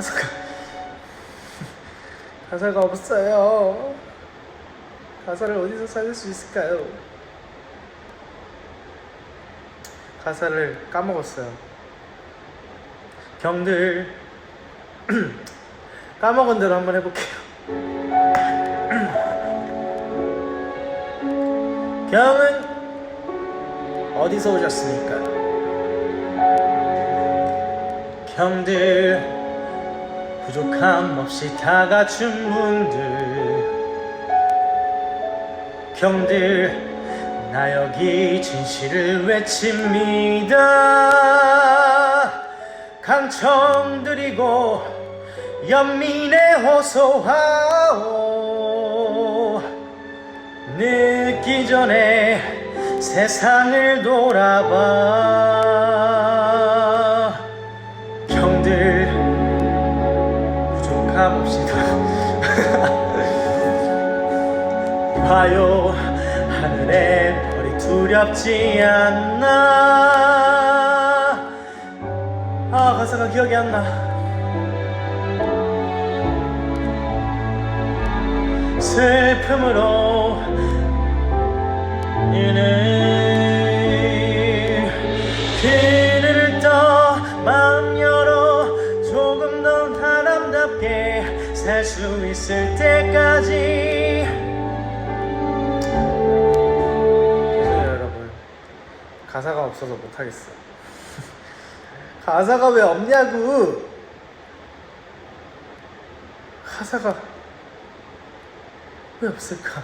가사가 가사가 없어요. 가사를 어디서 찾을 수 있을까요? 가사를 까먹었어요. 경들 까먹은 대로 한번 해볼게요. 경은 어디서 오셨습니까? 경들 부족함 없이 다 갖춘 분들. 경들 나 여기 진실을 외칩니다. 강청들이고 연민의 호소하오. 늦기 전에 세상을 돌아봐. 경들 부족함 없이 다. 봐요. 하늘에 별이 두렵지 않나. 아 가사가 기억이 안나. 슬픔으로 이는 그늘을 떠 마음 열어 조금 더 사람답게 살 수 있을 때까지. 죄송해요 여러분. 가사가 없어서 못하겠어. 가사가 왜 없냐고. 가사가 왜 없을까